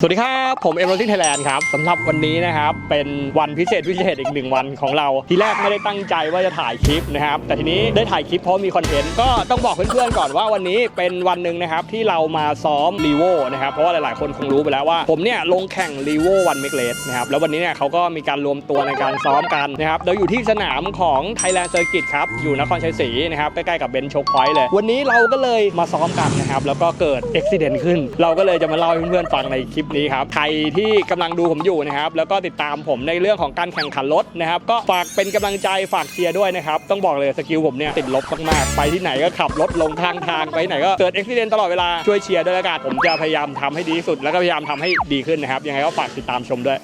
สวัสดีครับ ผมเอ็มโรซิ่งไทยแลนด์ครับสำหรับวันนี้นะครับ เป็นวันพิเศษพิเศษอีกหนึ่งวันของเรา ทีแรกไม่ได้ตั้งใจว่าจะถ่ายคลิปนะครับ แต่ทีนี้ได้ถ่ายคลิปเพราะมีคอนเทนต์ก็ต้องบอกเพื่อนๆก่อนว่าวันนี้เป็นวันหนึ่งนะครับ ที่เรามาซ้อมรีโวนะครับ เพราะว่าหลายๆคนคงรู้ไปแล้วว่า ผมเนี่ยลงแข่งรีโววันเมกเลสนะครับ แล้ววันนี้เนี่ยเขาก็มีการรวมตัวในการซ้อมกันนะครับเราอยู่ที่สนามของ Thailand Circuit ครับอยู่นครชัยศรีนะครับใกล้ๆกับเบนช์โชคพอยต์เลย วันนี้เราก็เลยมาซ้อมกันนะครับแล้วก็เกิดอุบิเหตุขึ้น เราก็เลยจะมาเล่าให้เพื่อนๆฟังในคลิปนี้ครับใครที่กำลังดูผมอยู่นะครับแล้วก็ติดตามผมในเรื่องของการแข่งขันรถนะครับก็ฝากเป็นกำลังใจฝากเชียร์ด้วยนะครับต้องบอกเลยสกิลผมเนี่ยติดลบมากๆไปที่ไหนก็ขับรถลงทางทางไปไหนก็เกิดอุบิเหตุตลอดเวลาช่วยเชียร์ด้วยละกันผมจะพยายามทำให้ดีที่สุด แล้วก็พยายามทำให้ดีขึ้นนะครับยังไงก็ฝากติดตามชมด้วย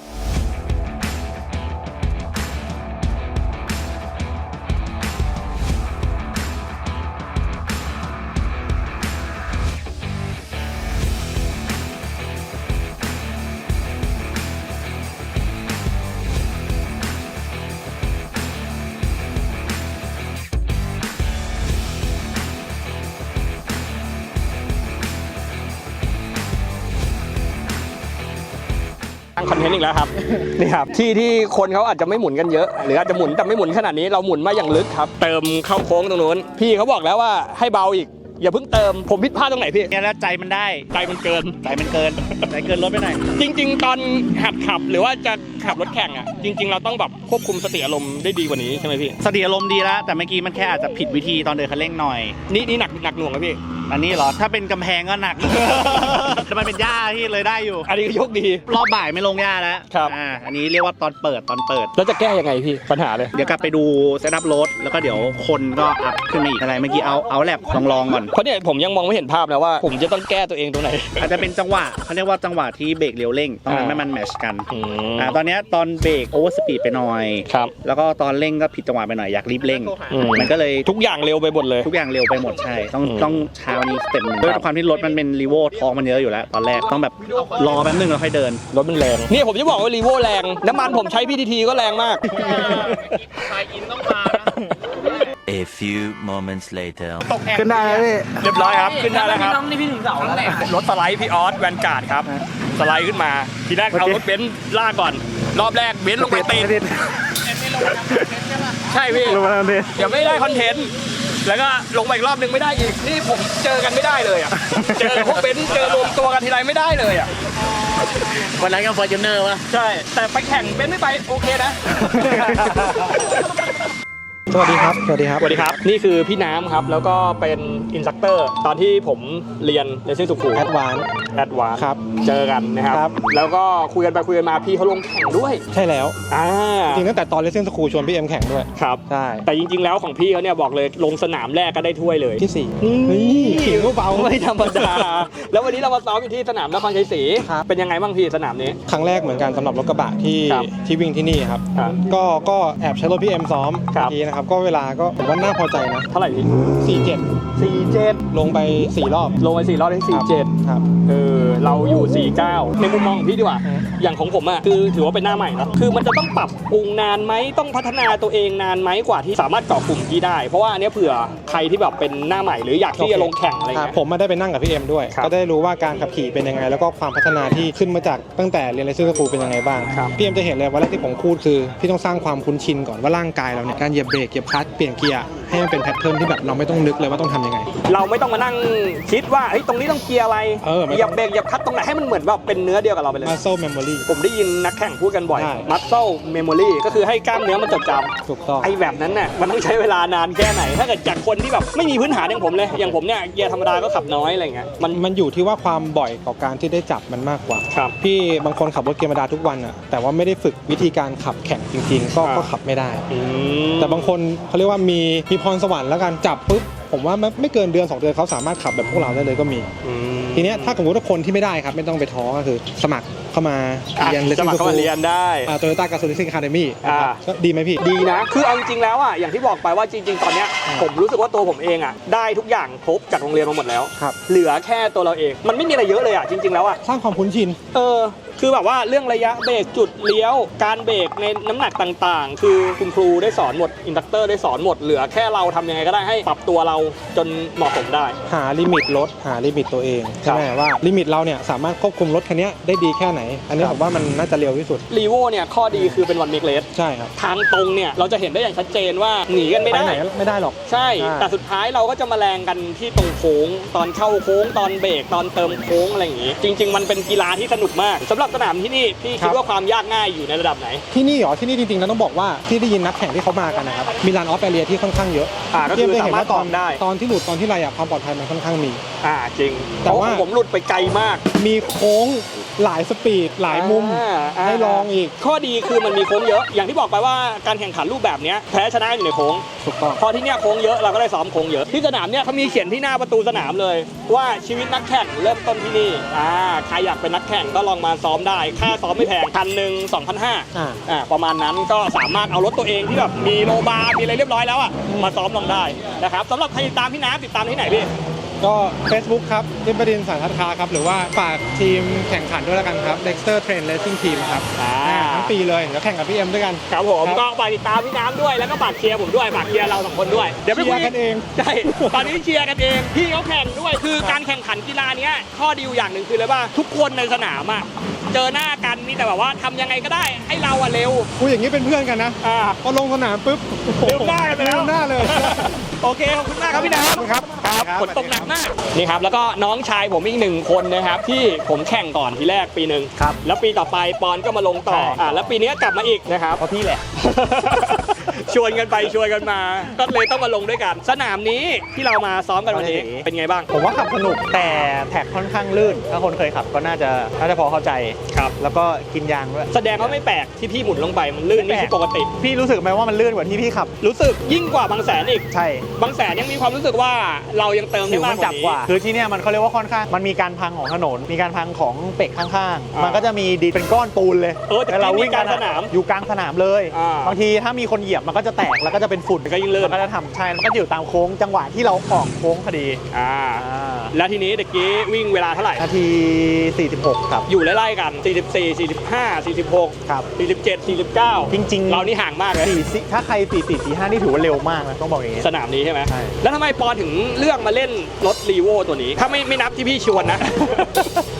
แล้วครับ นี่ครับที่ที่คนเขาอาจจะไม่หมุนกันเยอะ หรืออาจจะหมุนแต่ไม่หมุนขนาดนี้เราหมุนมาอย่างลึกครับ เติมเข้าโค้งตรงนู้น พี่เขาบอกแล้วว่าให้เบาอีก อย่าเพิ่งเติมผมผิดพลาดตรงไหนพี่เนี่ยแล้วใจมันได้ใจมันเกิน ใจมันเกินใจเกินรถไปหน่อยจริง ๆ ตอนหัดขับหรือว่าจะขับรถแข่งอะจริง ๆ เราต้องแบบควบคุมสติอารมณ์ได้ดีกว่านี้ใช่ไหมพี่สติอารมณ์ดีแล้วแต่เมื่อกี้มันแค่อาจจะผิดวิธีตอนเดินคันเร่งหน่อย นี่นี่หนักหนักหน่วงครับพี่ อันนี้เหรอ ถ้าเป็นกำแพงก็หนัก แต่มันเป็นหญ้าที่เลยได้อยู่ อันนี้ก็โยกดี รอบบ่ายไม่ลงหญ้าแล้วครับ อ่า อันนี้เรียกว่าตอนเปิดตอนเปิด แล้วจะแก้ยังไงพี่ ปัญหาเลย เดี๋ยวกลับไปดูเซตอัพรถแล้วก็เดี๋ยวคนก็อัพขึ้นมาอีกอะไรเมื่อกี้เอาเอาแลบลองลองๆก่อน เพราะเนี่ยผมยังมองไม่เห็นภาพนะว่า ผมจะต้องแก้ตัวเองตรงไหน อาจจะเป็นจังหวะเขาเรียกว่าจังหวะที่เบรกเร็วเร่งต้องอ่าทำให้มันแมชกัน อืมอ่า ตอนเนี้ยตอนเบรกโอเวอร์สปีดไปหน่อย ครับ แล้วก็ตอนเร่งก็ผิดจังหวะไปหน่อยอยากรีบเร่ง อืม มันก็เลยทุกอย่างเร็วไปหมดเลย ทุกอย่างเร็วไปหมดใช่ ต้องอืม ต้องเช้านี้สเต็ปหนึ่งด้วยความที่รถมันเป็นรีโวท้องมันเยอะอยู่แล้ว ตอนแรกต้องแบบรอแป๊บนึงแล้วค่อยเดิน รถมันแรง นี่ผมจะบอกว่ารีโวแรง น้ำมันผมใช้พีทีทีก็แรงมาก A few moments later. ขึ้นได้แล้วพี่เรียบร้อยครับ ขึ้นได้แล้วครับน้องนี่พี่ถึงเสาแล้วรถสไลด์พี่ออสแวนการ์ดครับ สไลด์ขึ้นมา ทีแรกเอารถเบนซ์ลากก่อน รอบแรกเบนซ์ลงไปตีนใช่พี่ลงมาแล้วพี่เดี๋ยวไม่ได้คอนเทนต์ แล้วก็ลงไปอีกรอบหนึงไม่ได้อีกนี่ผมเจอกันไม่ได้เลยอะ เจอพวกเบนซ์เจอรวมตัวกันทีไรไม่ได้เลยอะ วันนั้นก็ฟอร์จูเนอร์วะ ใช่ แต่ไปแข่งเบนซ์ไม่ไป โอเคนะ สวัสดีครับ สวัสดีครับ สวัสดีครับ นี่คือพี่น้ำครับ แล้วก็เป็นอินสตัคเตอร์ ตอนที่ผมเรียนในเส้นสุขุมแอดวานแอดวานครับ เจอกันนะครับครับ แล้วก็คุยกันไปคุยกันมาพี่เขาลงแข่งด้วย ใช่แล้วอ่าจริงตั้งแต่ตอนเลสเซนสคูลชวนพี่เอ็มแข่งด้วย ครับ ใช่ แต่จริง ๆ แล้วของพี่เขาเนี่ยบอกเลยลงสนามแรกก็ได้ถ้วยเลย ที่สี่เฮ้ยขิงเบาๆไม่ธรรมดา แล้ววันนี้เรามาซ้อมอยู่ที่สนามนครชัยศรีครับเป็นยังไงบ้างพี่สนามนี้ ครั้งแรกเหมือนกันสำหรับรถกระบะที่ครับที่วิ่งที่นี่ครับครับ ก็ก็แอบใช้รถพี่เอ็มซ้อมครับเมื่อกี้นะครับก็เวลาก็ผมว่าน่าพอใจนะ เท่าไหร่พี่47 สี่เจ็ดลงไป 4 รอบ ลงไปสี่รอบได้สี่เจ็ดครับ เออเราอยู่49ในมุมมองของพี่ดีกว่า อืม อย่างของผมอะคือถือว่าเป็นหน้าใหม่เนอะคือมันจะต้องปรับปรุงนานไหมต้องพัฒนาตัวเองนานไหมกว่าที่สามารถเกาะกลุ่มที่ได้ เพราะว่าอันเนี้ยเผื่อใครที่แบบเป็นหน้าใหม่หรืออยากที่จะลงแข่งอะไรครับเงี้ยผมมาได้ไปนั่งกับพี่เอ็มด้วย ครับก็ได้รู้ว่าการขับขี่เป็นยังไง แล้วก็ความพัฒนาที่ขึ้นมาจากตั้งแต่เรียนเลสเซนสคูลเป็นยังไงบ้างครับ พี่เอ็มจะเห็นเลยว่าแรกที่ผมพูดคือพี่ต้องสร้างความคุ้นชินก่อนว่าร่างกายเราเนี่ยการเหยียบเบรกเหยียบคลัตช์เปลี่ยนเกียร์ ให้มันเป็นแพทเทิร์นที่แบบเราไม่ต้องนึกเลยว่าต้องทำยังไง เราไม่ต้องมานั่งคิดว่าเฮ้ยตรงนี้ต้องเกียร์อะไรเออไม่ต้องเหยียบเบรกเหยียบคลัตช์ตรงไหนให้มันเหมือนแบบเป็นเนื้อเดียวกับเราไปเลย muscle memory ผมได้ยินนักแข่งพูดกันบ่อย ใช่ muscle memory ก็คือให้กล้ามเนื้อมันจดจถูกต้องำไอ้แบบนั้นน่ะมันต้องใช้เวลานานแค่ไหน ถ้าเกิดจากคนที่แบบไม่มีพื้นฐานอย่างผมเลย อย่างผมเนี่ยเกียร์ธรรมดาก็ขับน้อยอะไรเงี้ยมันมันอยู่ที่ว่าความบ่อยต่อการที่ได้จับมันมากกว่า ครับ พี่บางคนขับรถเกียร์ธรรมดาทุกวันอะแต่ว่าไม่ได้ฝึกวิธีการขับแข่งจริงๆ ก็อ่า ก็ขับไม่ได้อืมแต่บางคนเขาเรียกว่ามีมีพรสวรรค์แล้วกันจับปุ๊บผมว่าไม่ไม่เกินเดือนสองเดือนเขาสามารถขับแบบพวกเราได้เลยก็มีอืมทีเนี้ยถ้าสมมติว่าคนที่ไม่ได้ครับ ไม่ต้องไปท้อก็คือ สมัครเข้ามาอะเรียนสมัครเข้ามาเรียนได้โตโยต้าการ์ซูลิซิ่งคาเดมี่อ่าก็ดีไหมพี่ ดีนะ คือเอาจริงๆแล้วอะอย่างที่บอกไปว่าจริง ๆ ตอนเนี้ยอืมผมรู้สึกว่าตัวผมเองอะได้ทุกอย่างครบจากโรงเรียนมาหมดแล้วครับเหลือแค่ตัวเราเอง มันไม่มีอะไรเยอะเลยอะจริง ๆแล้วอะสร้างความคุ้นชินเออคือแบบว่าเรื่องระยะเบรกจุดเลี้ยว การเบรกในน้ำหนักต่าง ๆ คือคุณครูได้สอนหมดอินดักเตอร์ได้สอนหมดเหลือแค่เราทำยังไงก็ได้ให้ปรับตัวเราาจนเหมาะสมได้ หาลิมิตรถหาลิมิตตัวเองใช่ไหมว่าลิมิตเราเนี่ยสามารถควบคุมรถคันเนี้ยได้ดีแค่ไหน อันนี้ผมว่ามันน่าจะเร็วที่สุดรีโวเนี่ยข้อดีคือเป็นวันเมกเลสใช่ครับทางตรงเนี่ยเราจะเห็นได้อย่างชัดเจนว่าหนีกันไม่ไปได้ ไหนก็ไม่ได้หรอก ใช่ใช่แต่สุดท้ายเราก็จะมาแรงกันที่ตรงโค้ง ตอนเข้าโค้ง ตอนเบรก ตอนเติมโค้งอะไรอย่างงี้ จริง ๆ มันเป็นกีฬาที่สนุกมากสำหรับสนามที่นี่พี่คิดว่าความยากง่ายอยู่ในระดับไหน ที่นี่เหรอที่นี่จริงๆแล้วต้องบอกว่าที่ได้ยินนักแข่งที่เขามากันนะครับมีลานออฟแอเรียที่ค่อนข้างเยอะ อ่าก็คือเทียบได้เห็นว่าตอนสามารถตอบได้ตอนที่หลุดตอนที่อะไรอะความปลอดภัยมันค่อนข้างมี อ่าจริงแต่ว่าเพระผมหลุดไปไกลมาก มีโค้ง หลายสปีดหลายมุมอ่าาให้ลองอีก ข้อดีคือมันมีโค้งเยอะ อย่างที่บอกไปว่าการแข่งขันรูปแบบเนี้ยแพ้ชนะอยู่ในโค้ง ถูกต้องพอที่เนี้ยโค้งเยอะเราก็ได้ซ้อมโค้งเยอะ ที่สนามเนี้ยเขามีเขียนที่หน้าประตูสนามเลย ว่าชีวิตนักแข่งเริ่มต้นที่นี่อ่าใครอยากเป็นนักแข่งก็ลองมาซ้อมได้ ค่าซ้อมไม่แพงพันหนึ่งสองพันห้าอ่าอ่าประมาณนั้นก็สามารถเอารถตัวเองที่แบบมีโลบาร์มีอะไรเรียบร้อยแล้วอะมาซ้อมลองได้นะครับสำหรับใครติดตามพี่น้ำติดตามที่ไหนพี่ ก็ Facebook ครับนิบดินสานทัศคาครับ หรือว่าฝากทีมแข่งขันด้วยแล้วกันครับ Dexter Train Racing Team ครับ อ่า งปีเลยเดี๋ยวแข่งกับพี่เอ็มด้วยกันครับผมครับก็ฝากติดตามพี่น้ำด้วยแล้วก็ฝากเชียร์ผมด้วยฝากเชียร์เราสองคนด้วยเดี๋ยวไปคุยเชียร์กันเองใช่ตอนนี้เชียร์กันเองพี่เขาแข่งด้วยคือการแข่งขันกีฬาเนี้ยข้อดีอยู่อย่างหนึ่งคือเลยว่าทุกคนในสนามอะเจอหน้ากันมีแต่แบบว่าทำยังไงก็ได้ให้เราอะเร็วกูอย่างนี้เป็นเพื่อนกันนะอ่าพอลงสนามปุ๊บลืมหน้ากันไปแล้วลืมหน้าเลยโอเคขอบคุณมากครับพี่น้ำครับครับฝนตกหนักมากนี่ครับแล้วก็น้องชายผมอีกหนึ่งคนนะครับที่ผมแข่งก่อนทีแรกปีหนึ่งครับแล้วปีต่อไปปอนก็มาลงต่อใช่อ่าแล้วปีนี้กลับมาอีกนะครับ เพราะพี่แหละ ชวนกันไปชวนกันมา ก็เลยต้องมาลงด้วยกัน สนามนี้ที่เรามาซ้อมกันวันนี้วันนี้เป็นไงบ้าง ผมว่าขับสนุกแต่แท็กค่อนข้างลื่น ถ้าคนเคยขับก็น่าจะน่าจะพอเข้าใจครับ แล้วก็กินยางด้วยแสดงว่าไม่แปลกที่พี่หมุนลงไปมันลื่นนี่คือปกติ พี่รู้สึกไหมว่ามันลื่นกว่าที่พี่ขับ รู้สึกยิ่งกว่าบางแสนอีกใช่บางแสนยังมีความรู้สึกว่าเรายังเติมผิได้วมามักนกจัว่าบนี้กว่า คือที่เนี่ยมันเขาเรียกว่าค่อนข้างมันมีการพังของถนน มีการพังของเป็กข้างอ่าๆมัมันก็จะมีดินเป็นก้อนปูนเลยเออแต่แล้วเราที่วิ่งกันมีกลางสนามอะอยู่กลางสนามเลยอ่าบางทีถ้ามีคนเหยียบมันก็จะแตกแล้วก็จะเป็นฝุ่นมันก็ยิ่งลื่นมันก็จะทำใช่มันก็จะอยู่ตามโค้งจังหวะที่เราออกโค้งพอดีอ่าอ่าแล้วทีนี้ตะกี้วิ่งเวลาเท่าไหร่นาที 46 ครับ อยู่ไล่ๆกัน 44 45 46 ครับ 47 49 จริงๆ เรานี่ห่างมากเลยสี่สิถ้าใคร 4 4 4 5 นี่ถือว่าเร็วมากนะต้องบอกอย่างนี้ สนามนี้ใช่ไหมใช่แล้วทำไมปอนถึงเลือกมาเล่นรถรีโวตัวนี้ ถ้าไม่ไม่นับที่พี่ชวนนะ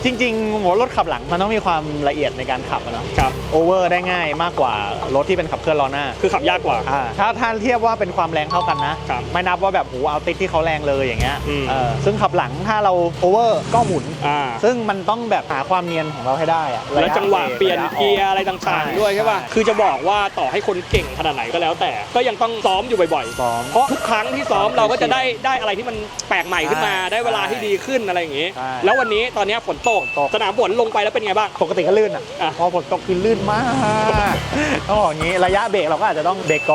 จริงๆผมว่ารถขับหลังมันต้องมีความละเอียดในการขับอะเนาะครับโอเวอร์ได้ง่ายมากกว่ารถที่เป็นขับเคลื่อนล้อหน้า คือขับยากกว่าอ่าถ้าถ้าเทียบว่าเป็นความแรงเท่ากันนะ ครับไม่นับว่าแบบโหเอาติดที่เขาแรงเลยอย่างเงี้ยอืม เออซึ่งขับหลังถ้าเราโอเวอร์ก็หมุน อ่าซึ่งมันต้องแบบหาความเนียนของเราให้ได้อะแล้วจังหวะรกเปลี่ยนระเกียร์กอะไรต่างๆ ด้วยใช่ป่ะคือจะบอกว่าต่อให้คนเก่งขนาดไหนก็แล้ว แต่ก็ยังต้องซ้อมอยู่บ่อยๆ ซ้อม เพราะทุกครั้งที่ซ้อมเราก็จะได้ได้อะไรที่มันแปลกใหม่ขึ้นมาใช่ได้เวลาที่ดีขึ้นอะไรอย่างงี้ ใช่แล้ววันนี้ตอนนี้ฝนตกตก สนามฝนลงไปแล้วเป็นไงบ้าง ปกติก็ลื่นอะ อะ พอฝนตกคือลื่นมากต้องบอกอย่างนี้ระยะเบรกเราก็อาจจะต้องเบรกก่อน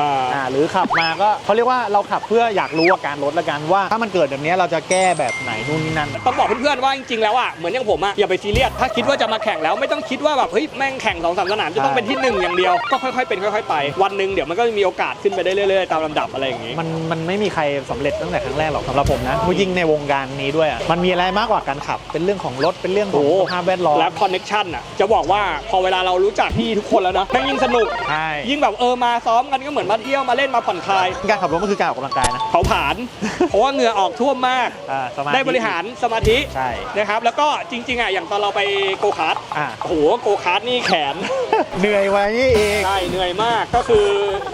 อ่าอ่าหรือขับมาก็เขาเรียกว่าเราขับเพื่ออยากรู้อาการรถละกันว่า ถ้ามันเกิดแบบนี้เราจะแก้แบบไหนนู่นนี่นั่น ต้องบอกเพื่อนๆว่าจริงๆแล้วอะเหมือนอย่างผมอะอย่าไปซีเรียสถ้าคิดว่าจะมาแข่งแล้วไม่ต้องคิดว่าแบบเฮ้ยแม่งแข่งสองสามสนามจะต้องใช่เป็นที่หนึ่งอย่างเดียวก็ค่อยๆเป็นค่อย ๆไป วันหนึ่งเดี๋ยวมันก็มีโอกาสขึ้นไปได้เรื่อยๆตามลำดับอะไรอย่างงี้ มันมันไม่มีใครสำเร็จตั้งแต่ครั้งแรกหรอกสำหรับผมนะผู้ยิ่งในวงการนี้ด้วยอะมันมีอะไรมากกว่าการขับ เป็นเรื่องของรถเป็นเรื่องของโอ้สภาพแวดล้อมและคอนเน็ชันอะจะบอกว่าพอเวลาเรารู้จักพี่ทุกคนแล้วนะแม่งยิ่งสนุก ใช่ ยิ่งแบบเออมาซ้อมกันก็เหมือนมาเที่ยวมาเล่นมาผ่อนคลาย การขับรถมันคือการออกกำลังกายนะเผาผลาญ เพราะว่าเหงื่อออกท่วมมาก อ่าสมาธิ ได้บริหารสมาธิใช่ นะครับ แล้วก็จริงๆอะอย่างตอนเราไปโกคาร์ทอ่า โอ้โหโกคาร์ทนี่แขน เหนื่อยไว้นี่เอง ใช่เหนื่อยมากก็คือ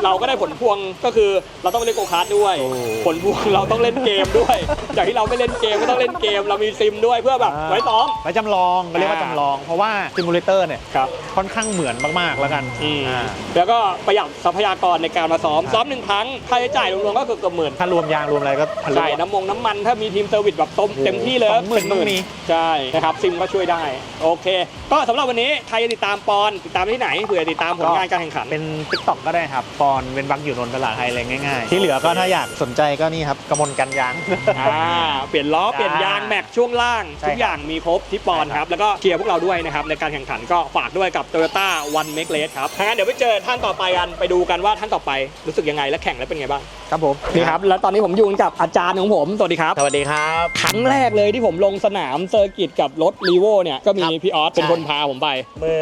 เราก็ได้ผลพวงก็คือเราต้องไปเล่นโกคาร์ทด้วย โอ้ผลพวงเราต้องเล่นเกมด้วย จากที่เราไม่เล่นเกมก็ต้องเล่นเกม เรามีซิมด้วยเพื่อแบบไว้ซ้อม ไว้จำลองก็เรียกว่าอ่า จำลอง เพราะว่าซิมูเลเตอร์เนี่ยครับค่อนข้างเหมือนมากๆแล้วกันอืมอ่า แล้วก็ประหยัดทรัพยากรในการมาซ้อม ซ้อมหนึ่งครั้งค่าใช้จ่ายรวมๆก็เกือบเกือบหมื่นถ้ารวมยางรวมอะไรก็ทะลุใช่น้ำมงน้ำมันถ้ามีทีมเซอร์วิสแบบต้มโอ้โหเต็มที่เลยสองหมื่นเป็ต้องมี ใช่นะครับซิมก็ช่วยได้ โอเค ก็สำหรับวันนี้ใครจะติดตามปอนติดตามที่ไหนเผื่อติดตามผลงานการแข่งขัน เป็น t ิ k t o k ก็ได้ครับปอนเว้นวักอยู่นนท์ตลาดไทยอะไรง่ายๆ ที่เหลือก็ถ้าอยากสนใจก็นี่ครับกระมวลกันยาง อ่าเปลี่ยนล้อ เปลี่ยนยางแม็กช่วงล่าง ใช่ทุกอย่างมีครบที่ปอนครับ แล้วก็เชียร์พวกเราด้วยนะครับ ในการแข่งขันก็ฝากด้วยกับ Toyota One Make Race ครับถ้างั้นเดี๋ยวไปเจอท่านต่อไปกัน ไปดูกันว่าว่าท่านต่อไปรู้สึกยังไงและแข่งแล้วเป็นไงบ้างครับผมนี่ครับแล้วตอนนี้ผมอยู่กับอาจารย์ของผมสวัสดีครับ สวัสดีครับครั้งแรกเลยที่ผมลงสนามเซอร์กิตกับรถรีโวเนี่ยก็มีครับพี่ออสเป็นใช่คนพาผมไป เมื่อ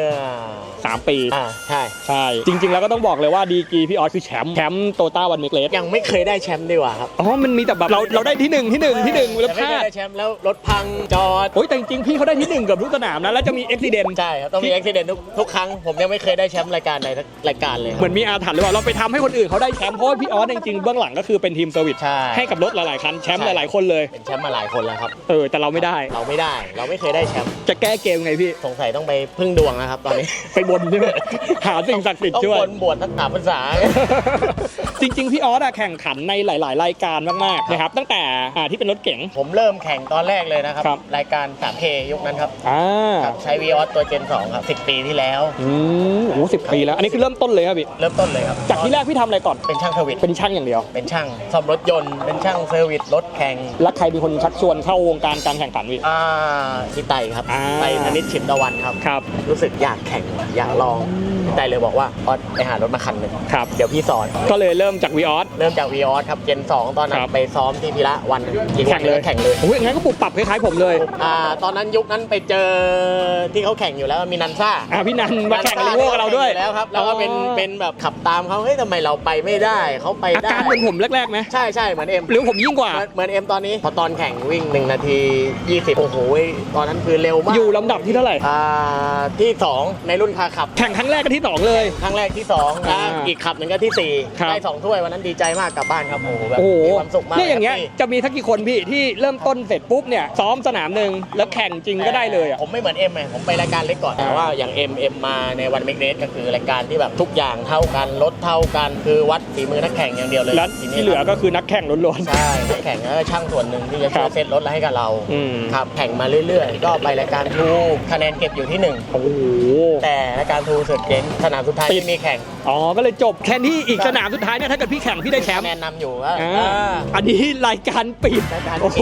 3 ปีอ่าใช่ใช่จริง ๆ แล้วก็ต้องบอกเลยว่าดีกรีพี่ออสคือแชมป์แชมป์โตต้าวันเมกเลสยังไม่เคยได้แชมป์ดีกว่าครับอ๋อมันมีแต่แบบเราเราได้ที่หนึ่งที่หนึ่งที่หนึ่งแล้วแต่ไม่พเคลายดได้แชมป์แล้วรถพังจอดโอ้ยแต่จริงๆพี่เขาได้ที่หนึ่งเกับทุกสนามนะแล้วจะมีอุบิเหตุใช่ครับต้องมีอุบิเหตุทุกทุกครั้งผมยังไม่เคยได้แชมป์รายการใดสักรายการเลยคเหรับมือนมีอาถรรพ์หรือเปล่าเราไปทำให้คนอื่นเขาได้แชมป์เพราะว่าพี่ออสจริงๆเบื้องหลังก็คือเป็นทีมเซอร์วิสใช่ ให้กับรถหลายๆคันแชมป์ใช่หลายๆคนเลยเป็นแชมป์มาหลายคนแล้วครับ เออแต่เราไม่ได้ เราไม่ได้ เราไม่เคยได้แชมป์ จะแก้เกมไงพี่ สงสัยต้องไปพึ่งดวงนะครับตอนนี้ ไปบนใช่ไหมหาสิ่งศักดิ์สิทธิ์ต้องช่วยบนบวชทักษาภาษา จริง ๆ พี่ออสอะแข่งขันในหลาย ๆ รายการมากๆนะครับตั้งแต่อ่าที่เป็นรถเก๋ง ผมเริ่มแข่งตอนแรกเลยนะครับ ครับ รายการ 3K ยุคนั้นครับอ่าครับใช้ v ีออสตัวเจน2ครับ 10 ปีที่แล้ว อืมโอ้สิบปีแล้ว อันนี้คือเริ่มต้นเลยครับพี่ เริ่มต้นเลยครับจากที่แรกพี่ทำอะไรก่อน เป็นช่างเซอร์วิสเป็นช่างอย่างเดียว เป็นช่างซ่อมรถยนต์ เป็นช่างเซอร์วิสรถแข่ง แล้วใครเป็นคนชักชวนเข้าวงการการแข่งขันพี่อ่าพี่ไต่ครับ อ่า ไต่ธนิตชินตะวันครับ ครับ รู้สึกอยากแข่งอยากลองพี่ไต่เลยบอกว่าออสไปหารถมาคันหนึ่งครับ เดี๋ยวพี่สอนก็เลยเริ่มจากวีออส เริ่มจากวีออสครับเจน2 ตอนนั้ครันบ ไปซ้อมที่พีระวันหนึ่งอีกวันหนึ่งก็แข่งเลยโอ้ยงั้นก็ปรับปรับคล้ายๆผมเลยอ่าตอนนั้นยุคนั้นไปเจอที่เขาแข่งอยู่แล้วมีนันซ่า อ่าพี่นันมาแข่งกับลิโวกับเราด้วยแข่งอแล้วครับแล้วก็เป็นอ๋อเป็นแบบขับตามเขาเฮ้ยทำไมเราไปไม่ได้เขาไปอาได้การเหมือนผมแรกๆไหมใช่ใช่เหมือนเอ็มหรือผมยิ่งกว่าเหมือนเหมือนเอ็มตอนนี้พอตอนแข่งวิ่ง 1 นาที 20 โอ้โหตอนนั้นคือเร็วมากอยู่ลำดับที่เท่าไหร่ อ่าที่ 2 ในรุ่นคาขับ แข่งครั้งแรกก็ที่สองเลย ครั้งแรกที่2อ่านะอีกขับหนึ่งก็ที่ครับ4ได้2ถ้วยวันนั้นดีใจมากกลับบ้านครับโอ้โหแบบโอ้โหมีความสุขมากเนี่ยอย่างเงี้ยแฮปปี้จะมีทักกี่คนพี่ที่เริ่มต้นเสร็จปุ๊บเนี่ยซ้อมสนามหนึ่งแล้วแข่งจริงก็ได้เลยอะ ผมไม่เหมือนเอ็มไงผมไปรายการเล็กก่อนอ่าแต่ว่าอย่างเอ็มเอ็มมาในวันเมกเนสก็คือรายการที่แบบทุกอย่างเท่ากันรถเท่ากันคือวัดฝีมือนักแข่งอย่างเดียวเลยแล้วทีนี้ที่เหลือก็คือนักแข่งล้วน ใช่นักแข่งแล้วก็ช่างส่วนหนึ่งที่จะช่วยเซตรถให้กับเราอืมครับแข่งมาเรื่อยๆ ก็ไปรายการทูคะแนนเก็บอยู่ที่หนึ่งๆโอ้โห แต่รายการทูเสร็จเจ๊งสนามสุดท้ายติดที่มีแข่งอ๋อ ก็เลยจบแค่นี้อีกสนามสุดท้ายเนี่ยถ้าเกิดพี่แข่งพี่ได้แชมป์คะแนนนำอยู่ว่าอ่าอ่าอันนี้รายการปิด รายการปิโอ้ด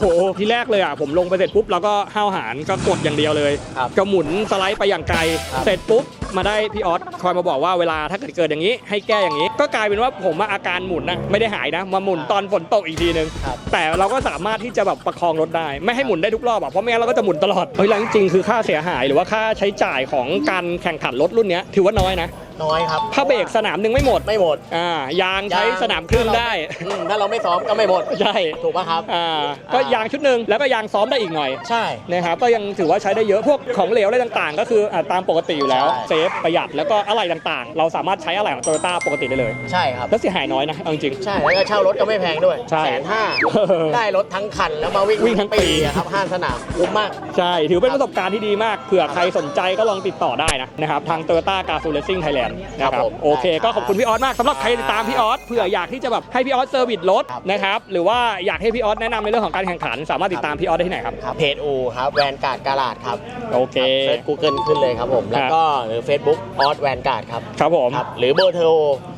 โหทีแรกเลยอะผมลงไปเสร็จปุ๊บแล้วก็ห้าวหารก็กดอย่างเดียวเลยครับก็หมุนสไลด์ไปอย่างไกล ครับ เสร็จปุ๊บมาได้พี่ออสคอยมาบอกว่าเวลาถ้าเกิดเกิดอย่างนี้ ให้แก้อย่างนี้ ก็กลายเป็นว่าผมอะอาการหมุนนะไม่ได้หายนะ มาหมุนตอนฝนตกอีกทีนึง ครับ แต่เราก็สามารถที่จะแบบประคองรถได้ ไม่ให้หมุนได้ทุกรอบอะเพราะไม่งั้นเราก็จะหมุนตลอดเฮ้ยแล้วจริงๆคือค่าเสียหายหรือว่าค่าใช้จ่ายของการแข่งขันรถรุ่นเนี้ยถือว่าน้อยนะ น้อยครับถ้าเบรกสนามหนึ่งไม่หมดไม่หมดอ่ายางใช้สนามครึ่งได้อืมถ้าเราไม่ซ้อมก็ไม่หมดใช่ถูกป่ะครับอ่าก็ยางชุดหนึ่งแล้วก็ยางซ้อมได้อีกหน่อยใช่นะครับก็ยังถือว่าใช้ได้เยอะพวกของเหลวอะไรต่างๆ ก็คืออ่าตามปกติอยู่แล้วใช่เซฟประหยัดแล้วก็อะไรต่างๆ เราสามารถใช้อะไรของโตโยต้าปกติได้เลย ใช่ครับแล้วเสียหายน้อยนะเอาจริงใช่แล้วก็เช่ารถก็ไม่แพงด้วยใช่แสนห้าเออได้รถทั้งคันแล้วมาวิ่งวิ่งทั้งปีอะครับห้าสนามคุ้มมากใช่ถือเป็นประสบการณ์ที่ดีมากเผื่อใครสนใจก็ลองติดต่อได้นะนะครับทาง t o y o t a g a z o o Racing Thailand นะคครัรับบผมโอเคได้ครับก็ขอบคุณพี่ออสมากสำหรับใครติดตามพี่ออสเผื่ออยากที่จะแบบให้พี่ออสเซอร์วิสรถครับนะครับหรือว่าอยากให้พี่ออสแนะนำในเรื่องของการแข่งขัน สามารถติดตามพี่ออสได้ที่ไหนครับ ครับเพจอูครับแวนการ์ดกาลาดครับโอเค เซิร์ช Google ขึ้นเลยครับผม แล้วก็หรือ Facebook ออสแวนการ์ดครับครับผม ครับ หรือเบอร์โทร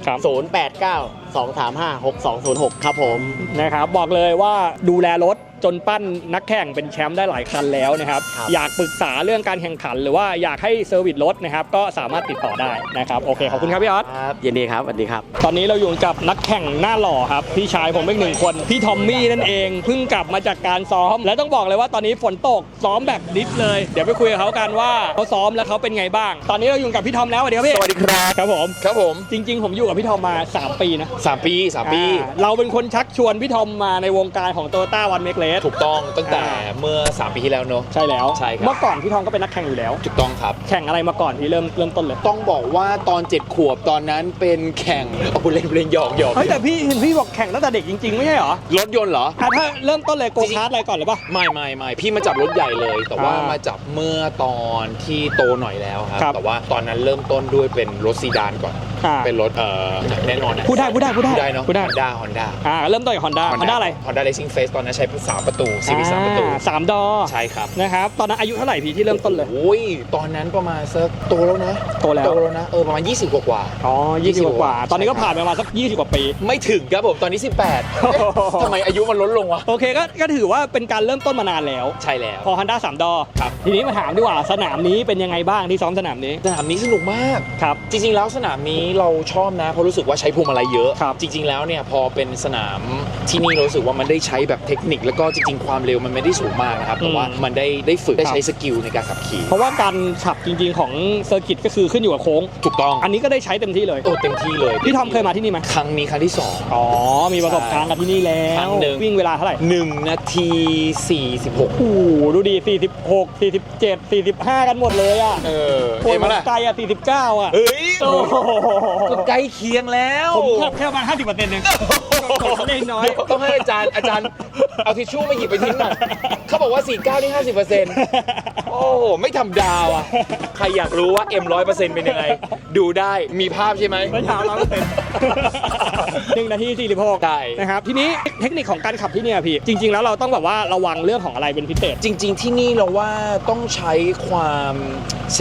ครับ 089 235 6206 ครับผม นะครับบอกเลยว่าดูแลรถ จนปั้นนักแข่งเป็นแชมป์ได้หลายคันแล้วนะครับครับ อยากปรึกษาเรื่องการแข่งขัน หรือว่าอยากให้เซอร์วิสรถนะครับก็สามารถติดต่อได้นะครับโอเคขอบคุณครับพี่ออสครับยินดีครับสวัสดีครับ ตอนนี้เราอยู่กับนักแข่งหน้าหล่อครับพี่ชายผมเป็นหนึ่งคนพี่ทอมมี่นั่นเองเพิ่งกลับมาจากการซ้อม และต้องบอกเลยว่าตอนนี้ฝนตกซ้อมแบบดิฟเลย เดี๋ยวไปคุยกับเขากันว่าเขาซ้อมแล้วเขาเป็นไงบ้าง ตอนนี้เราอยู่กับพี่ทอมแล้วสวัสดีครับพี่สวัสดีครับครับผมครับผมจริง ๆ ผมอยู่กับพี่ทอมมา 3 ปีนะสามปีสามปีอ่าเราเป็นคนชักชวนพี่ทอมมาในวงการของโตโยต้าวันเมกเลส ถูกต้องตั้งแต่อ่าเมื่อ 3 ปีที่แล้วเนอะ ใช่แล้ว ใช่ครับ เมื่อก่อนพี่ทอมก็เป็นนักแข่งอยู่แล้ว ถูกต้องครับ แข่งอะไรมาก่อนพี่เริ่มเริ่มต้นเลย ต้องบอกว่าตอน 7 ขวบตอนนั้นเป็นแข่งเอาเล่นเล่นหยอกหยอกเฮ้ยแต่พี่เห็นพี่บอกแข่งตั้งแต่เด็กจริงๆ ไม่ใช่เหรอรถยนต์เหรอ อะถ้าเริ่มต้นเลยโกคาร์ดอะไรก่อนเลยป่ะ ไม่ไม่ไม่พี่มาจับรถใหญ่เลย แต่ว่าอ่ามมาจับเมื่อตอนที่โตหน่อยแล้วครับ ครับแต่ว่าตอนนั้นเริ่มต้นด้วยเป็นรถซีดานก่อน อ่าเป็นรถเอ่อแน่นอนอะพูดได้พูดได้พูดได้พูดได้เนาะพูดได้ ฮอนด้าฮอนด้าอ่าเริ่มต้นจากฮอนด้าฮอนด้าอะไรฮอนด้าเลซิ่งเฟสตอนนั้นใช้สามประตูซีรีส์สามประตู อ่าสามดอใช่ครับ นะครับตอนนั้นอายุเท่าไหร่พี่ที่เริ่มต้นเลย โอ้ย ตอนนั้นประมาณสักโตแล้วนะโตแล้ว โตแล้วนะ เออ ประมาณ 20 กว่ากว่า อ๋อยี่สิบ20กว่าใช่ตอนนี้ก็ผ่านไปประมาณสัก20กว่าปี ไม่ถึงครับผม ตอนนี้ 18เอ๊ะทำไมอายุมันลดลงวะ โอเคก็ก็ถือว่าเป็นการเริ่มต้นมานานแล้ว ใช่แล้ว พอฮอนด้าสามดอครับ ทีนี้มาถามดีกว่าสนามนี้เป็นยังไงบ้างที่ซ้อมสนามนี้ สนามนี้สนุกมาก ครับ จริงๆ แล้วสนามนี้นี้เราชอบนะเพราะรู้สึกว่าใช้พวงมาลัยเยอะ ครับ จริง ๆ แล้วเนี่ยพอเป็นสนามที่นี่เรารู้สึกว่ามันได้ใช้แบบเทคนิค แล้วก็จริง ๆ ความเร็วมันไม่ได้สูงมากนะครับแต่ว่ามันได้ได้ฝึกได้ใช้สกิลในการขับขี่เพราะว่าการขับจริง ๆ ของเซอร์กิตก็คือขึ้นอยู่กับโค้ง ถูกต้องอันนี้ก็ได้ใช้เต็มที่เลย โอ้เต็มที่เลยพี่ทอมเคยมาที่นี่ไหมครั้งนี้ครั้งที่สอง อ๋อ มีประสบการณ์กับที่นี่แล้ครั้ว งหนึ่ง วิ่งเวลาเท่าไหร่หนึ่งนาทีสี่สิบหกโอ้โหดูดี 46 47 45 กันหมดเลยอะเออโอ้ยเห็นไหมมันล่ะไกลอะ 49 อะเฮ้ยโอ้โหก็ใกล้เคียงแล้ว ผมขับแค่ประมาณ50เปอร์เซ็นต์เอง เล่นน้อย ต้องให้อาจารย์อาจารย์เอาทิชชู่มาหยิบไปทิ้งหน่อยเขาบอกว่า 49 นี่ 50โอ้โหไม่ทำดาวอะ ใครอยากรู้ว่า M 100%เป็นยังไง ดูได้มีภาพใช่ไหม ไม่ยาวร้อยเปอร์เซ็นต์หนึ่งนาทีสี่สิบหกใช่ นะครับ ทีนี้เทคนิคของการขับที่เนี่ยพี่ จริง ๆ แล้วเราต้องแบบว่าระวังเรื่องของอะไรเป็นพิเศษ จริง ๆ ที่นี่เราว่าต้องใช้ความ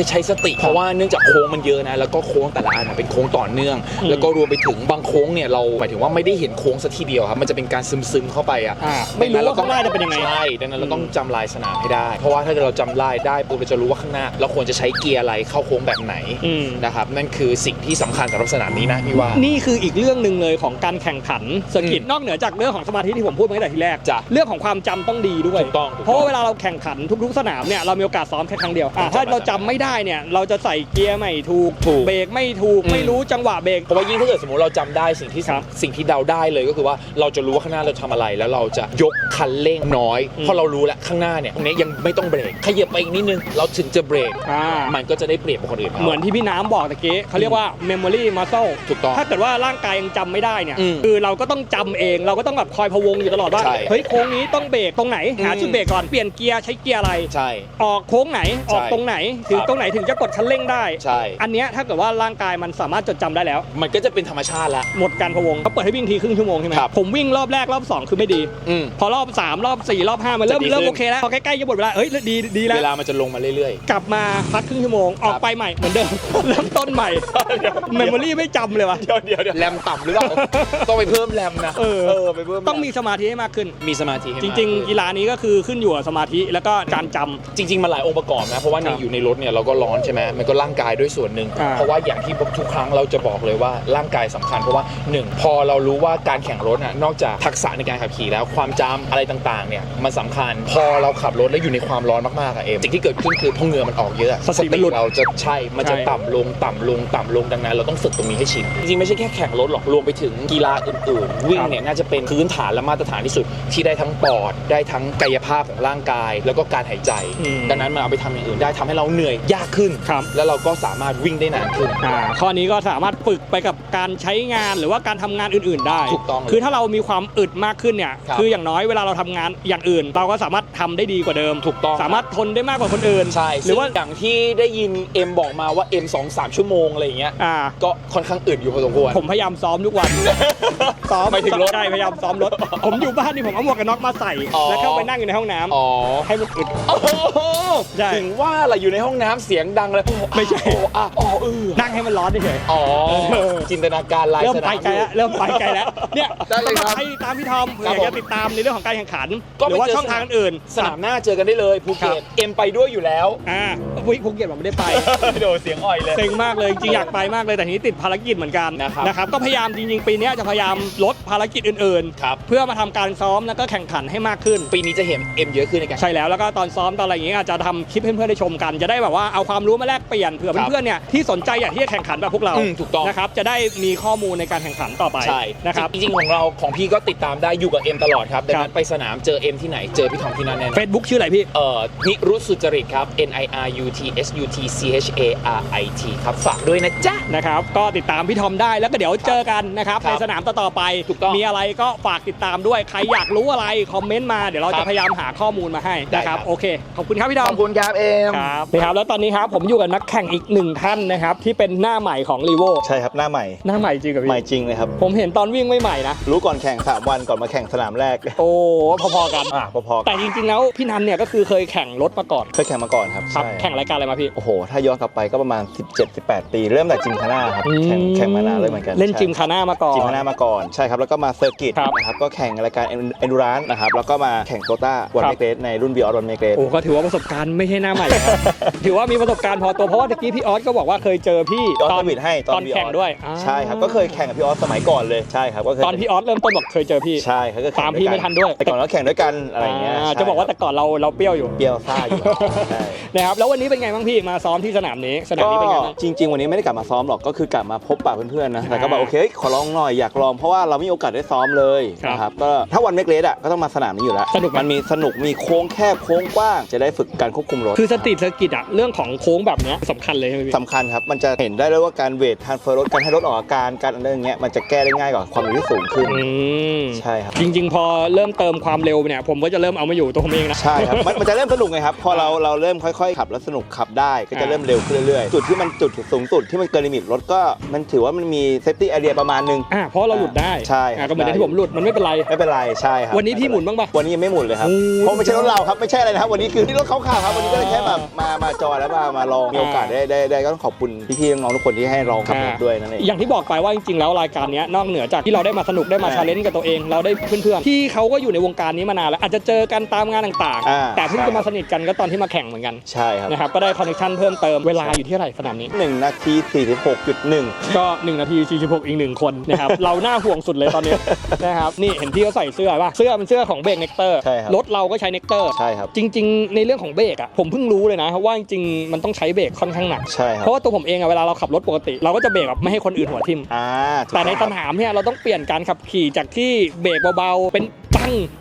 ใช้สติ เพราะว่าเนื่องจากโค้งมันเยอะนะ แล้วก็โค้งแต่ละอันอะเป็นโค้งต่อเนื่อง แล้วก็รวมไปถึงบางโค้งเนี่ยเราหมายถึงว่าไม่ได้เห็นโค้งสักทีเดียวครับมันจะเป็นการซึมๆเข้าไปอะอ่าไม่รู้ว่าข้างหน้าจะเป็นยังไง ใช่ดังนั้นเราต้องจำลายสนามให้ได้ เพราะว่าถ้าเกิดเราจำลายได้ปุ๊บเราจะรู้ว่าข้างหน้า เราควรจะใช้เกียร์อะไรเข้าโค้งแบบไหนอืม นะครับนั่นคือสิ่งที่สำคัญสำหรับสนามนี้นะพี่ว่า นี่คืออีกเรื่องหนึ่งเลยของการแข่งขันเซอร์กิตนอกเหนือจากเรื่องของสมาธิที่ผมพูดมาตั้งแต่ทีแรกจ้ะเรื่องของความจำต้องดีด้วย ถูกต้องถูกต้องเพราะว่าเวลาเราแข่งขันทุกๆสนามเนี่ยเรามีโอกาสซ้อมแค่ครั้งเดียวอะถ้าเราจำไม่ได้เนี่ยเราจะใส่เกียร์ไม่ถูกถูกเบรกไม่ถูกอืม ไม่รู้จังหวะเบรก เพราะว่ายิ่งถ้าเกิดสมมติเราจำได้สิ่งที่ครับ สิ่งที่เดาได้เลยก็คือว่าเราจะรู้ว่าข้างหน้าเราทำอะไร แล้วเราจะยกคันเร่งน้อยอืมเพราะเรารู้แล้วข้างหน้าเนี่ยตรงนี้ยังไม่ต้องเบรกขยับไปอีกนิดนึงเราถึงจะเบรกอ่ามันก็จะได้เปรียบกว่าคนอื่นขาเหมือนที่พี่น้ำบอกตะกี้เขาเรียกว่า memory muscle ถูกต้องถ้าเกิดว่าร่างกายยังจำไม่ได้เนี่ยอืมคือเราก็ต้องจำเองเราก็ต้องแบบคอยพะวงอยู่ตลอดว่าใช่เฮ้ยโค้งนี้ต้องเบรกตรงไหนหาอืมจุดเบรกก่อนเปลี่ยนเกียร์ใช้เกียร์อะไรใช่ออกโค้งไหนออกตรงไหนถึงครับตรงไหนถึงจะกดคันเร่งได้ใช่อันเนี้ยถ้าเกิดว่าร่างกายมันสามารถจดจำได้แล้ว มันก็จะเป็นธรรมชาติละหมดการพะวงเขาเปิดให้วิ่งทีครึ่งชั่วโมงใช่ไหมครับผมวิ่งรอบแรกรอบ2คือไม่ดี อืม พอรอบ3รอบ4รอบ5มันเริ่มจะดีเริ่มขึ้นโอเคแล้วพอใกล้ๆจะหมดเวลาเฮ้ยดีดีแล้ว เวลามันจะลงมาเรื่อย กลับมาพักครึ่งชั่วโมง ออกไปใหม่เหมือนเดิม เริ่มต้นใหม่เมมโมรี่ไม่จำเลยวะ ๆ เดี๋ยวเดี๋ยวเดี๋ยวแรมต่ำหรือเปล่า ต้องไปเพิ่มแรมนะเออ ไปเพิ่มแรต้องมีสมาธิให้มากขึ้น มีสมาธิให้จมากริงขึ้นๆกีฬานี้ก็คือขึ้นอยู่กับสมาธิแล้วก็การจำ จริง ๆ มันหลายองค์ประกอบนะ เพราะว่าในครับอยู่ในรถเนี่ยเราก็ร้อนใช่ไหมมันก็ร่างกายด้วยส่วนหนึ่ง อ่าเพราะว่าอย่างที่ทุกครั้งเราจะบอกเลยว่าร่างกายสำคัญ เพราะว่าหนึ่งพอเรารู้ว่าการแข่งรถน่ะนอกจากทักษะในการขับขี่แล้วความจำอะไรต่างๆเนี่ยมันสำคัญ พอเราขับรถแล้วอยู่ในความร้อนมากๆอะเอ็มสิ่งที่เกิดขึ้นคือพอเหงื่อมันออกเยอะสติมันหลุดเราจะใช่มันจะใช่ต่ำลงต่ำลงต่ำลงดังนั้น เราต้องฝึกตรงนี้ให้ชินจริงๆไม่ใช่แค่แข่งรถหรอกรวมไปถึงกีฬาอื่นๆ วิ่งเนี่ยน่าจะเป็นพื้นฐานและมาตรฐานที่สุดที่ได้ทั้งปอดได้ทั้งกายภาพของร่างกาย แล้วก็การหายใจอืมดังนั้นมันเอาไปทำอย่างอื่นได้ทำให้เราเหนื่อยยากขึ้นครับแล้วเราก็สามารถวิ่งได้นานขึ้นอ่าข้อนี้ก็สามารถฝึกไปกับการใช้งานหรือว่าการทำงานอื่น ๆ ได้ถูกต้องเลยคือถ้าเรามีความอึดมากขึ้นเนี่ยครับคืออย่างน้อยเวลาเราทำงานอย่างอื่น เราก็สามารถทำได้ดีกว่าเดิมถูกต้อง สามารถทนได้มากกว่าคนอื่นใช่หรือว่าซึ่งอย่างที่ได้ยินเอ็มบอกมาว่าเอ็มสองสามชั่วโมงอะไรอย่างเงี้ยอ่า ก็ค่อนข้างอึดอยู่พอสมควร ผมพยายามซ้อมทุกวันซ้อมหมายถึงรถใช่พยายามซ้อมรถ ผมอยู่บ้านนี่ผมเอาหมวกกันน็อกมาใส่ อ๋อ แล้วเข้าไปนั่งอยู่ในห้องน้ำอ๋อให้มันอึด โอ้โหใช่ถึงว่าอะไรอยู่ในห้องน้ำเสียงดังเลยไม่ใช่ โอ้อะอ๋อเออนั่งให้มันร้อนเฉย อ๋อเออ จินตนาการลายเริ่มสไปนามไกลอยู่แล้วเริ่มไปไกลแล้วเนี่ยได้เลยครับสำหใครตามพี่ทอมเผื่อครับอยากผมจะติดตามในเรื่องของการแข่งขัน ก็หรือว่าไปเจอ ช่องทางอื่นสนามหน้าเจอกันได้เลยภูครัเก็ตบเอ็มไปด้วยอยู่แล้ว อ่าอุ๊ยภูเก็ตผมไม่ได้ไป โดเสียงอ่อยเลย เซ็งมากเลยจริงๆอยากไปมากเลยแต่ทีนี้ติดภารกิจเหมือนกันนะครับ นะครับก็พยายามจริงๆปีเนี้ยจะพยายามลดภารกิจอื่นครับ ๆ เพื่อมาทำการซ้อมแล้วก็แข่งขันให้มากขึ้น ปีนี้จะเห็นเอ็มเยอะขึ้นในการ ใช่แล้วแล้วก็ตอนซ้อมตอนอะไรอย่างเงี้ยอาจจะทำคลิปให้เพื่อนๆได้ชมกัน จะได้แบบว่าเอาความรู้มาแลกเปลี่ยนเผื่อครับเพื่อนๆเนี่ยที่สนใจอยากที่จะแข่งขันแบบพวกเราอืมถูกต้อง นะครับจะได้มีข้อมูลในการแข่งขันต่อไปใช่นะครับ จริงๆของเราของพี่ก็ติดตามได้อยู่กับเอ็มตลอดครับดังครันั้บนไปสนามเจอเอ็มที่ไหนเจอพี่ทอมที่นั่นแน่นอนเฟซบุ๊กชื่ออะไรพี่เอ่อนิรุตสุจริตครับ N I R U T S U T C H A R I T ครับฝากด้วยนะจ๊ะนะครับก็ติดตามพี่ทอมได้แล้วก็เดี๋ยวเจอกันนะครับครับในสนามต่อๆไปถูกต้องมีอะไรก็ฝากติดตามด้วยใครอยากรู้อะไรคอมเมนต์มาเดี๋ยวเราครัจะบพยายามหาข้อมูลมาให้ได้นะคครัรับบโอเคขอบคุณครับพี่ทอขมอบคุณครับเอ็มครับนี่ครับแล้วตอนนี้ครับผมอยู่กับนักแข่งอีกหนึ่งท่านนะครับที่เป็นหน้าใหม่ของรีโวใช่ครับหน้าใหม่หน้าใหม่จริงกับใหม่พี่จริงเลยครับผมเห็นตอนวิ่งไม่ใหม่นะรู้ก่อนแข่ง3วันก่อนมาแข่งสนามแรกโอ้พอๆกัน อะพอๆแต่จริงๆแล้วพี่นันเนี่ยก็คือเคยแข่งรถมาก่อนเคยแข่งมาก่อนครับครับ ใช่แข่งรายการอะไรมาพี่ โอ้โห ถ้าย้อนกลับไปก็ประมาณ 17-18 ปี เริ่มแต่จิมคาน่าครับแข่งแข่งมานานเลยเหมือนกันเล่นใช่ จิมคาน่ามาก่อน จิมคาน่ามาก่อนใช่ครับแล้วก็มาเซอร์กิตครับนะครับก็แข่งรายการเอนดูรานนะครับแล้วก็มาแข่งโตต้าวันครับ เมกเรสในรุ่นบิออรอนเมกเรสโอ้ก็ถือว่าประสบการณ์ไม่ใช่หน้าใหม่ครับ ถือว่ามีประสบการณ์พอตัวเพราะว่าตะกี้พี่ออสก็บอกว่าเคยเจอพี่ตอนตอนสวิตให้ตอนตอน Beyond แข่งด้วยอ่าใช่ครับก็เคยแข่งกับพี่ออสสมัยก่อนเลยใช่ครับก็เคยตอนพี่ออสเริ่มต้นบอกเคยเจอพี่ ใช่ครับก็แข่งตามพี่ไม่ทันด้วย แต่ก่อนเราแข่งด้วยกันอะไรอย่างเงี้ยอ่าใช่จะบอกว่าแต่ก่อนเราเราเปรี้ยวอยู่เปรียวซ่าอยู่ใช่ นะครับแล้ววันนี้เป็นไงบ้างพี่มาซ้อมที่สนามนี้สนามก็นี้เป็นไงบ้าง จริง ๆ วันนี้ไม่ได้กลับมาซ้อมหรอกก็คือกลับมาพบปะเพื่อนๆนะแต่ก็แบบอ่าโอเคเฮ้ยขอลองหน่อยอยากลองเพราะว่าเราไม่มีโอกาสได้ซ้อมเลยครับนะครับก็ถ้าวันเมกเลสอะก็ต้องมาสนามนี้อยู่แล้วสนุกไหม มันมีสนุกมีโค้งแคบโค้งกว้างจะได้ฝึกการควบคุมรถคือสตรีทเซอร์กิตอะเรื่องของโค้งแบบเนี้ยสำคัญเลยใช่ไหมพี่ สำคัญครับมันจะเห็นได้เลยว่าการเวททานเฟอร์รถการให้รถออกอาการการอะไรอย่างเงี้ยมันจะแก้ได้ง่ายกว่าความเร็วที่สูงขึ้น อืมใช่ครับ จริง ๆ พอเริ่มเติมความเร็วเนี่ย ผมก็จะเริ่มเอามาอยู่ตัวผมเองนะ ใช่ครับมันมันจะเริ่มสนุกไงครับ พอเราเราเริ่มค่อยๆ ขับแล้วสนุกขับได้ก็จะเริ่มเร็วขึ้นเรื่อยๆ จุดที่มันจุดสูงสุดที่มันเกินลิมิตรถก็มันถือว่ามันมีเซฟตี้แอเรียประมาณนึง อ่าเพราะเราหลุดได้ใช่ครับ อ่าก็เหมือนที่ผมหลุดมันไม่เป็นไร ไม่เป็นไรใช่ครับวันนี้พี่หมุนบ้างปะวันนี้ยังไม่หมุนเลยครับโอ้เพราะไม่ใช่รถเราครับไม่ใช่อะไรนะครับวันนี้คือที่รถเขาขับครับวันนี้ก็เลยแค่แบบมามาจอยแล้วมามาลองมีโอกาสได้ได้ได้ก็ต้องขอบคุณพี่ๆน้องๆทุกคนที่ให้ลองขับรถด้วยนั่นเอง อย่างที่บอกไปว่าจริงๆแล้วรายการเนี้ยนอกเหนือจากที่เราได้มาสนุกได้มาอ่าชาเลนจ์กับตัวเอง เราได้เพื่อนๆที่เขาก็อยู่ในวงการนี้มานานแล้วอาจจะเจอกันตามงานต่างอ่า ๆ แต่เพิ่งใช่จะมาสนิทกันก็ตอนที่มาแข่งเหมือนกันใช่ครับนะครับก็ได้คอนเนคชั่นเพิ่มเติมเวลาอยู่ที่เท่าไหร่สนามนี้ หนึ่งนาที46.1 ก็ 1 นาที 46 อีกหนึ่งคนนะครับ เราหน้าห่วงสุดเลยตอนนี้ นะครับ นี่เห็นพี่เขาใส่เสื้อป่ะ เสื้อเป็นเสื้อของเบรกเนกเตอร์ใช่ครับ รถเราก็ใช้เนกเตอร์ ใช่ครับ จริง ๆ ในเรื่องของเบรกอะผมเพิ่งรู้เลยนะ ว่าจริงๆมันต้องใช้เบรกค่อนข้างหนัก ใช่ครับเพราะว่าตัวผมเองอะเวลาเราขับรถปกติ เราก็จะเบรกแบบไม่ให้คนอื่นหัวทิ่มอ่าถูกแต่ในคสรับ นามเนี่ยเราต้องเปลี่ยนการขับขี่จากที่เบรกเบาๆ เป็น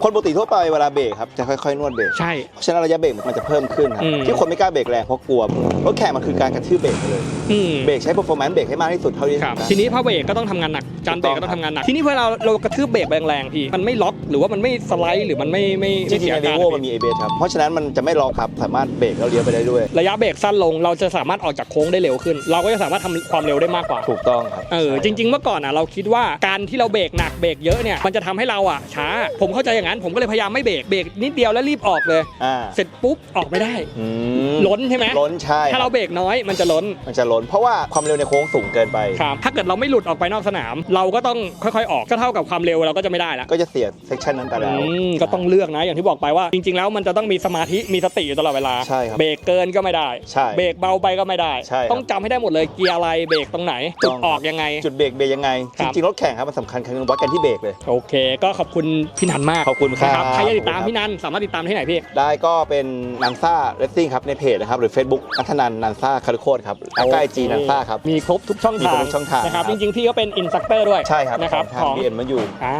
คนปกติทั่วไปเวลาเบรกครับจะค่อยๆนวดเบรกใช่ เพราะฉะนั้นระยะเบรกมันจะเพิ่มขึ้นครับอืม ที่คนไม่กล้าเบรกแรงเพราะกลัวรถแข่งมันคือการกระทืบเบรกไปเลยอืมเบรกใช้ performance เบรกให้มากที่สุดเท่าที่ครับ ทำได้ ทีนี้พอเบรกก็ต้องทำงานหนัก จานเบรกก็ต้องทำงานหนัก ทีนี้เวลาเรากระทืบเบรกแรงๆพี่ มันไม่ล็อกหรือว่ามันไม่สไลด์หรือมันไม่ไม่จไม่ริงเสีๆยในอารีการโวมันมี ABS ครับ เพราะฉะนั้นมันจะไม่ล็อกครับ สามารถเบรกแล้วเลี้ยวไปได้ด้วย ระยะเบรกสั้นลง เราจะสามารถออกจากโค้งได้เร็วขึ้น เราก็จะสามารถทำความเร็วได้มากกว่า ถูกต้องครับเออใช่จริง ๆ เมื่อก่อนอะเราคิดว่าการที่เราเบรกหนักเบรกเยอะเนี่ยมันจะทำให้เราอะช้า ผมเข้าใจอย่างนั้น ผมก็เลยพยายามไม่เบรกเบรกนิดเดียวแล้วรีบออกเลย อ่าเสร็จปุ๊บออกไม่ได้ อืมล้นใช่ไหมล้นใช่ถ้าเราเบรกน้อยมันจะล้นมันจะล้น เพราะว่าความเร็วในโค้งสูงเกินไป ครับถ้าเกิดเราไม่หลุดออกไปนอกสนาม เราก็ต้องค่อยๆออกก็เท่ากับความเร็วเราก็จะไม่ได้ละก็จะเสียเซกชันนั้นไปแล้ว อืมก็ต้องเลือกนะอย่างที่บอกไปว่า จริง ๆ แล้วมันจะต้องมีสมาธิมีสติอยู่ตลอดเวลาใช่ครับเบรกเกินก็ไม่ได้ ใช่เบรกเบาไปก็ไม่ได้ ใช่ครับต้องจำให้ได้หมดเลยเกียร์อะไรเบรกตรงไหนจุดออกยังไง จุดเบรกเบรกยังไง ครัจบ ริงๆรถแข่งครับมันสำคัญคือวัดกันที่เบรกเลย โอเค ก็ขอบคุณพี่นันมากขอบคุณครับนะใครจะติดตามขอบคุณครับพี่นันสามารถติดตามที่ไหนพี่ ได้ก็เป็นนันซ่าเรซซิ่งครับในเพจนะครับหรือ Facebook นัทนันนันซ่าคาร์โคดครับแล้วก็ไอจีนันซ่าครับ มีครบทุกช่องมีทาครบงทุกช่องทางนะครับ ครับ จริงๆ พี่ก็เป็นอินสตัคเตอร์ด้วยใช่ครับนะครับทางของบีเอ็นมาอยู่ อ่า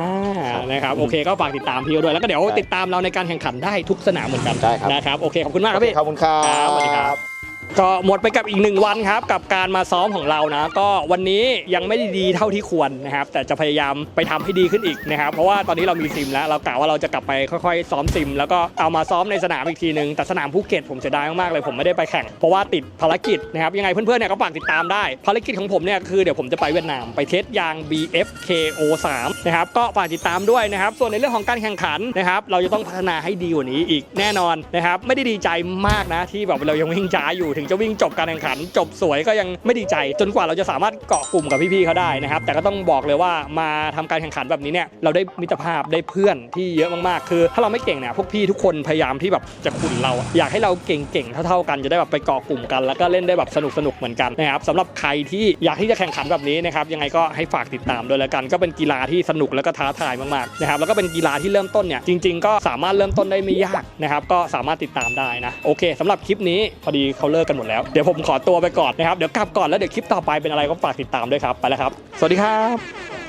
นะครับโอเคก็ฝากติดตามพี่เขาด้วยแล้วก็เดี๋ยวได้ติดตามเราในการแข่งขันได้ทุกสนามเหมือนกันได้ครับ นะครับโอเคขอบคุณมากครับพี่ ขอบคุณครับ ครับสวัสดีครับ ก็หมดไปกับอีกหนึ่งวันครับ กับการมาซ้อมของเรานะ ก็วันนี้ยังไม่ได้ดีเท่าที่ควรนะครับ แต่จะพยายามไปทำให้ดีขึ้นอีกนะครับ เพราะว่าตอนนี้เรามีซิมแล้ว เรากะว่าเราจะกลับไปค่อยๆ ซ้อมซิม แล้วก็เอามาซ้อมในสนามอีกทีหนึ่งแต่สนามภูเก็ตผมเสียดายมากๆเลยผมไม่ได้ไปแข่ง เพราะว่าติดภารกิจนะครับ ยังไงเพื่อนๆเนี่ยก็ฝากติดตามได้ ภารกิจของผมเนี่ยคือเดี๋ยวผมจะไปเวียดนามไปเทสยาง BFKO3 นะครับก็ฝากติดตามด้วยนะครับ ส่วนในเรื่องของการแข่งขันนะครับเราจะต้องพัฒนาให้ดีกว่านี้อีกแน่นอนนะครับไม่ได้ดีใจมากนะที่แบบเรายังวิ่งช้าอยู่ถึงจะวิ่งจบการแข่งขัน จบสวยก็ยังไม่ดีใจ จนกว่าเราจะสามารถเกาะกลุ่มกับพี่ๆเขาได้นะครับ แต่ก็ต้องบอกเลยว่ามาทำการแข่งขันแบบนี้เนี่ยเราได้มิตรภาพได้เพื่อนที่เยอะมากๆ คือ ถ้าเราไม่เก่งเนี่ยพวกพี่ทุกคนพยายามที่แบบจะขุนเรา อยากให้เราเก่งๆเท่าๆกันจะได้แบบไปเกาะกลุ่มกัน แล้วก็เล่นได้แบบสนุกๆเหมือนกันนะครับสำหรับใครที่อยากที่จะแข่งขันแบบนี้นะครับยังไงก็ให้ฝากติดตามด้วยแล้วกัน ก็เป็นกีฬาที่สนุกแล้วก็ท้าทายมากๆนะครับแล้วก็เป็นกีฬาที่เริ่มต้นเนี่ยจริง ๆ ก็สามารถเริ่มต้นได้ไม่ยากนะครับก็สามารถติดตามได้นะโอเคสำหรับคลิปนี้พอดีเขาเลิกกันหมดแล้ว เดี๋ยวผมขอตัวไปก่อนนะครับ เดี๋ยวกลับก่อนแล้วเดี๋ยวคลิปต่อไปเป็นอะไรก็ฝากติดตามด้วยครับ ไปแล้วครับ สวัสดีครับ